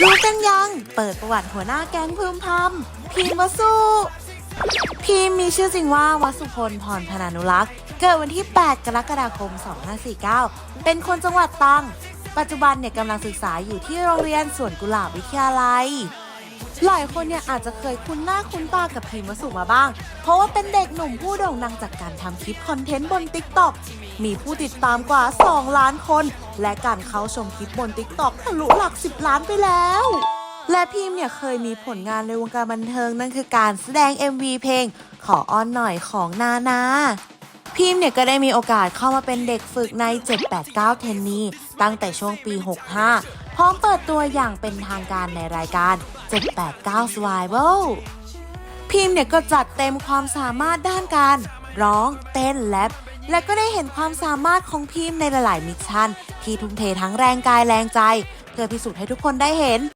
รู้กันยัง เปิดประวัติหัวหน้าแก๊งพึมพำพีมวสุพีมมีชื่อจริงว่าวัสุพลพรพนานุรักษ์ เกิดวันที่ 8 กรกฎาคม 2549 เป็นคนจังหวัดตรัง ปัจจุบันเนี่ยกำลังศึกษาอยู่ที่โรงเรียนสวนกุหลาบวิทยาลัย หลายคนเนี่ยอาจจะเคยคุ้นหน้าคุ้นตากับพีมวสุมาบ้าง เพราะว่าเป็นเด็กหนุ่มผู้โด่งดังจากการทำคลิปคอนเทนต์บน t ิ k t o k มีผู้ติดตามกว่า 2 ล้านคน และการเข้าชมคลิปบน t ิ k t o k ทะลุหลัก 10 ล้านไปแล้ว และพีมเนี่ยเคยมีผลงานในวงการบันเทิงนั่นคือการแสดง MV เพลง ขออ้อนหน่อยของนานา พิมเนี่ยก็ได้มีโอกาสเข้ามาเป็นเด็กฝึกใน 789 เทนนีตั้งแต่ช่วงปี 65 พร้อมเปิดตัวอย่างเป็นทางการในรายการ 789 Survival พิมเนี่ยก็จัดเต็มความสามารถด้านการ ร้อง เต้นแรปและก็ได้เห็นความสามารถของพิมในหลายๆมิชชั่น ที่ทุ่มเททั้งแรงกายแรงใจ เพื่อพิสูจน์ให้ทุกคนได้เห็น